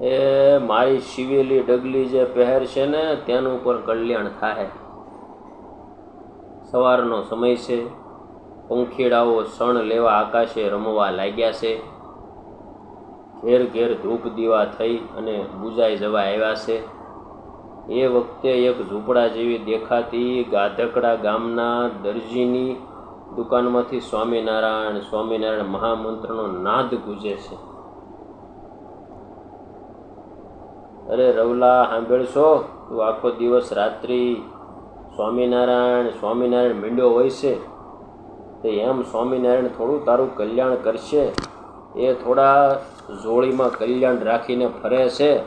એ મારી શિવેલી ડગલી જે પહેર છે ને તેનું પણ કલ્યાણ થાય. સવારનો સમય છે. પંખીડાઓ શણ લેવા આકાશે રમવા લાગ્યા છે. ઘેર ઘેર ધૂપ દીવા થઈ અને બુજાઈ જવા આવ્યા છે. એ વખતે એક ઝૂંપડા જેવી દેખાતી ગાધકડા ગામના દરજીની દુકાનમાંથી સ્વામિનારાયણ સ્વામિનારાયણ મહામંત્રનો નાદ ગુજે છે. અરે રવલા, સાંભળશો? તું આખો દિવસ રાત્રિ સ્વામિનારાયણ સ્વામિનારાયણ મીંડો હોય છે. તે એમ સ્વામિનારાયણ થોડું તારું કલ્યાણ કરશે. એ થોડા જોળીમાં કલ્યાણ રાખીને ફરે છે.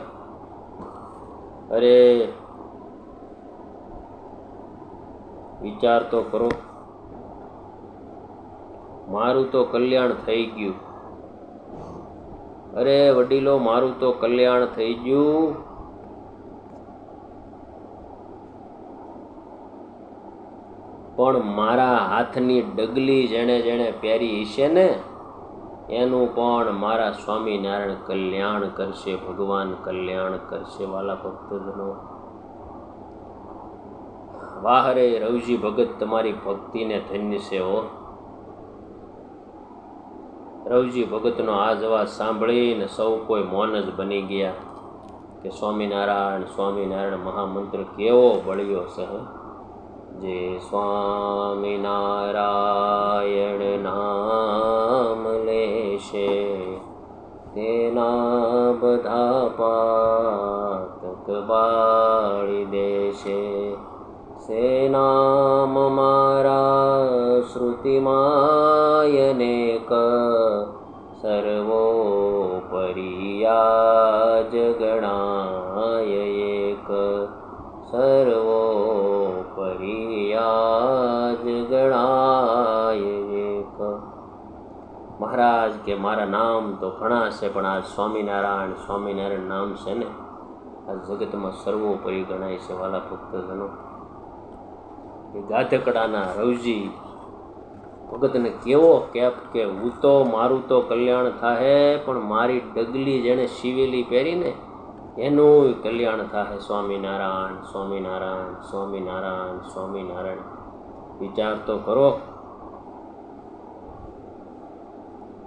અરે, વિચાર તો કરો. મારું તો કલ્યાણ થઈ ગયું. અરે વડીલો, મારું તો કલ્યાણ થઈ ગયું. પણ મારા હાથની ડગલી જેણે જેણે પહેરી હશે ને, એનું પણ મારા સ્વામિનારાયણ કલ્યાણ કરશે, ભગવાન કલ્યાણ કરશે, વાલા ભક્તજનો. વાહરે રવજી ભગત, તમારી ભક્તિને ધન્ય છે હો. રવજી ભગતનો આ જવાબ સાંભળીને સૌ કોઈ મૌન જ બની ગયા કે સ્વામિનારાયણ સ્વામિનારાયણ મહામંત્ર કેવો બળ્યો છે? જે સ્વામિનારાયણ નામ લેશે, તેના બધા પાતક બાળી દેશે. સેનામ મારા શ્રુતિમાયનેક સર્વોપરિયા જગણાય એક સર્વોપરિયા જગણાય એક મહારાજ કે મારા નામ તો ઘણા છે પણ આ સ્વામિનારાયણ સ્વામિનારાયણ નામ છે ને આ જગતમાં સર્વોપરી ગણાય છે વાલા ભક્તજનો એ ગાધકડાના રવજી ભગતને કેવો કેપ કે હું તો, મારું તો કલ્યાણ થાહે, પણ મારી ડગલી જેણે શિવેલી પહેરીને એનું કલ્યાણ થાહે. સ્વામિનારાયણ સ્વામિનારાયણ સ્વામિનારાયણ સ્વામિનારાયણ. વિચાર તો કરો.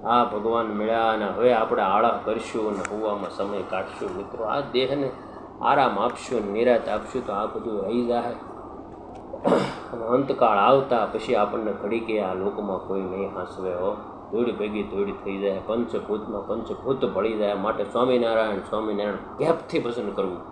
આ ભગવાન મળ્યા અને હવે આપણે આળા કરશું અને હોવામાં સમય કાઢશું. મિત્રો, આ દેહને આરામ આપશું નિરાત આપશું, તો આ બધું રહી જાય અને અંતકાળ આવતા પછી આપણને ઘડી કે આ લોકમાં કોઈ નહીં હાંસવે હો. ધૂળી ભેગી દોડી થઈ જાય, પંચભૂતમાં પંચભૂત ભળી જાય. માટે સ્વામિનારાયણ સ્વામિનારાયણ ગેપથી પસંદ કરવું?